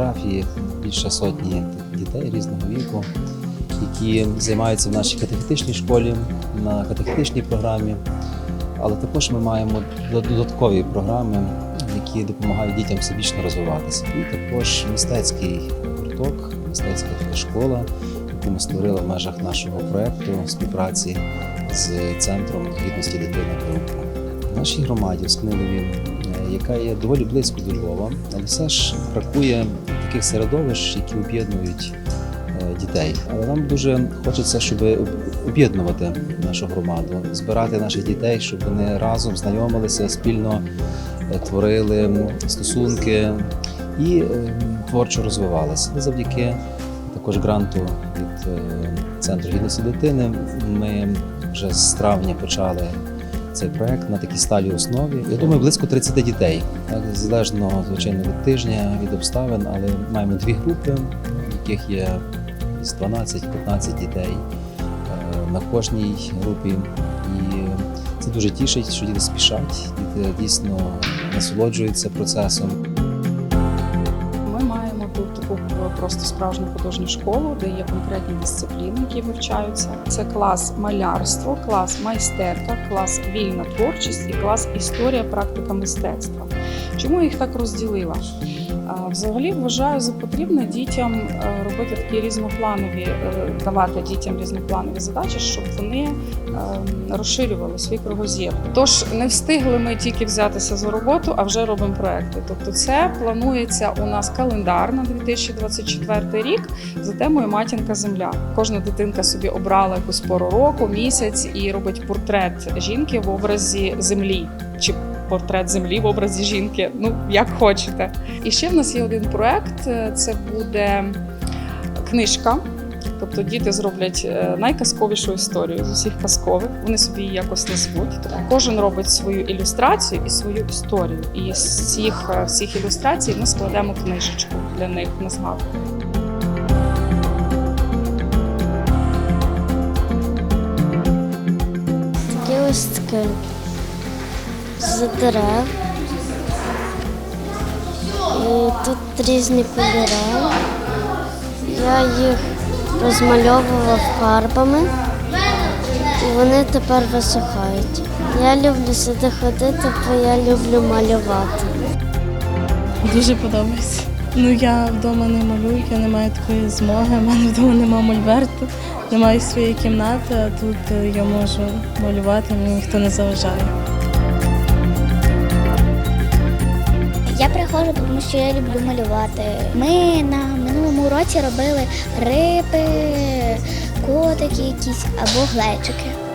фотографії більше сотні дітей різного віку, які займаються в нашій катехетичній школі на катехетичній програмі. Але також ми маємо додаткові програми, які допомагають дітям всебічно розвиватися. І також мистецький гурток, мистецька школа, яку ми створили в межах нашого проекту співпраці з центром гідності дитини Кривка. В нашій громаді в Скнилові, яка є доволі близько до Львова, але все ж бракує таких середовищ, які об'єднують е, дітей. Але нам дуже хочеться, щоб об'єднувати нашу громаду, збирати наших дітей, щоб вони разом знайомилися, спільно е, творили стосунки і е, творчо розвивалися. Завдяки також гранту від центру гідності дитини. Ми вже з травня почали цей проект на такій сталій основі. Я думаю, близько 30 дітей, так залежно звичайно від тижня, від обставин, але маємо дві групи, в яких є десь 12-15 дітей е, на кожній групі. І це дуже тішить, що діти спішать, діти дійсно насолоджуються процесом. Тут таку просто справжню художню школу, де є конкретні дисципліни, які вивчаються. Це клас малярство, клас майстерка, клас вільна творчість і клас історія, практика мистецтва. Чому я їх так розділила? Взагалі вважаю за потрібне дітям е, робити такі різнопланові, е, давати дітям різнопланові задачі, щоб вони ем, розширювали свій кругозір. Тож не встигли ми тільки взятися за роботу, а вже робимо проекти. Тобто, це планується у нас календар на 2024 рік за темою Матінка Земля. Кожна дитинка собі обрала якусь пору року, місяць і робить портрет жінки в образі землі. Чи портрет землі в образі жінки, ну як хочете. І ще в нас є один проект: е, це буде книжка. Тобто діти зроблять е, найказковішу історію з усіх казкових. Вони собі її якось назвуть. Тобто кожен робить свою ілюстрацію і свою історію. І з цих е, всіх ілюстрацій ми складемо книжечку для них на згадку. Такі листки з дерев. І тут різні кольори. Я їх розмальовував фарбами, і вони тепер висихають. Я люблю сюди ходити, бо я люблю малювати. Дуже подобається. Ну я вдома не малюю, я не маю такої змоги. У мене вдома немає мольберту, немає своєї кімнати, а тут е, я можу малювати, мені ніхто не заважає. Я тому що я люблю малювати. Ми на минулому році робили риби, котики якісь або глечики.